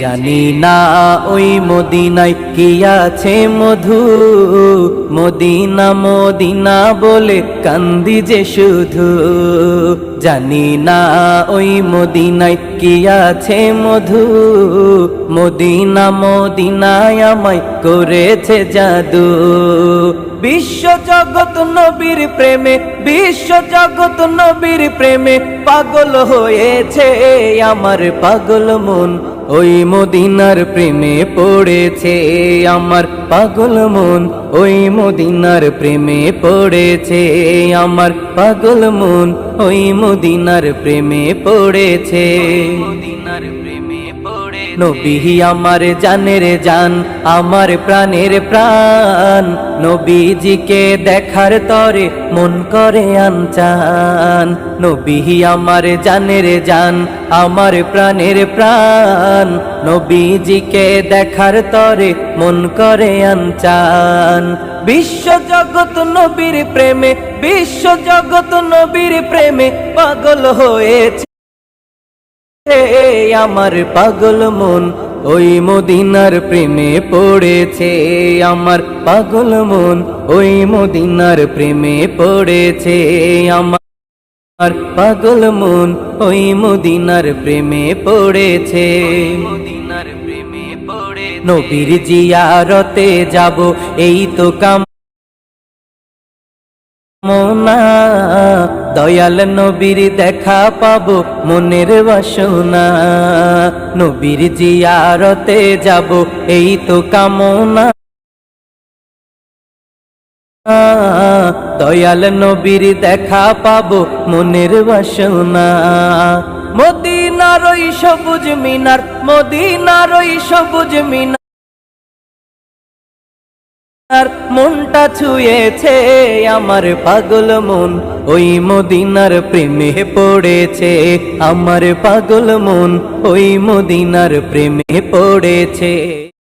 জানি না ওই মদিনায় কি আছে মধু। মদিনা মদিনা বলে কান্দি যে শুধু। জানি না ওই মদিনায় কি আছে মধু। মদিনা, মদিনায় আমায় করেছে জাদু। বিশ্ব জগৎ নবীর প্রেমে, বিশ্ব জগৎ নবীর প্রেমে পাগল হয়েছে আমার পাগল মন। ওই মদিনার প্রেমে পড়েছে আমার পাগল মন। ওই মদিনার প্রেমে পড়েছে আমার পাগল মন। ওই মদিনার প্রেমে পড়েছে। মদিনার প্রেমে নবী আমার জানের জান, আমার প্রাণের প্রাণ। নবীজিকে দেখার তরে মন করে আনচান। নবী আমার জানের জান, আমার প্রাণের প্রাণ। নবীজিকে দেখার তরে মন করে আনচান। বিশ্ব জগৎ নবীর প্রেমে বিশ্ব জগৎ নবীর প্রেমে পাগল হয়েছে। আমার পাগল মন। ওই মদিনার প্রেমে পড়েছে আমার পাগল মন। ওই মদিনার প্রেমে পড়েছে আমার পাগল মন। ওই মদিনার প্রেমে পড়েছে। মদিনার প্রেমে পড়ে নবীর জিয়ারতে যাব, এই তো কাম দয়াল নবীর দেখা পাবো মনের বাসনা। নবীর জিয়ারতে যাব, এই তো কামনা। দয়াল নবীর দেখা পাবো মনের বাসনা। মদিনার সবুজ মিনার, মদিনার সবুজ মিনার। আর মনটা ছুঁয়েছে আমার পাগল মন। ওই মদিনার প্রেমে পড়েছে আমার পাগল মন। ওই মদিনার প্রেমে পড়েছে।